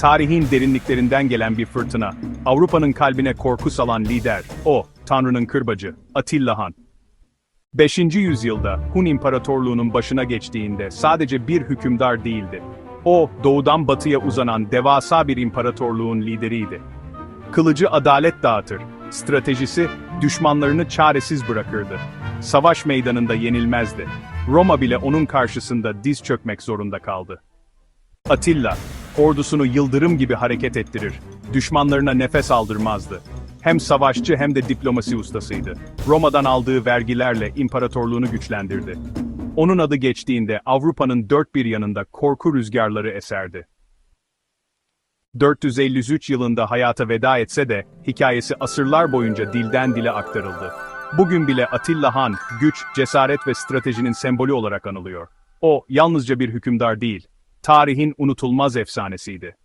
Tarihin derinliklerinden gelen bir fırtına. Avrupa'nın kalbine korku salan lider. O, Tanrı'nın kırbacı, Atilla Han. 5. yüzyılda Hun İmparatorluğu'nun başına geçtiğinde sadece bir hükümdar değildi. O, doğudan batıya uzanan devasa bir imparatorluğun lideriydi. Kılıcı adalet dağıtır, stratejisi düşmanlarını çaresiz bırakırdı. Savaş meydanında yenilmezdi. Roma bile onun karşısında diz çökmek zorunda kaldı. Atilla, ordusunu yıldırım gibi hareket ettirir, düşmanlarına nefes aldırmazdı. Hem savaşçı hem de diplomasi ustasıydı. Roma'dan aldığı vergilerle imparatorluğunu güçlendirdi. Onun adı geçtiğinde Avrupa'nın dört bir yanında korku rüzgarları eserdi. 453 yılında hayata veda etse de hikayesi asırlar boyunca dilden dile aktarıldı. Bugün bile Atilla Han, güç, cesaret ve stratejinin sembolü olarak anılıyor. O, yalnızca bir hükümdar değil, tarihin unutulmaz efsanesiydi.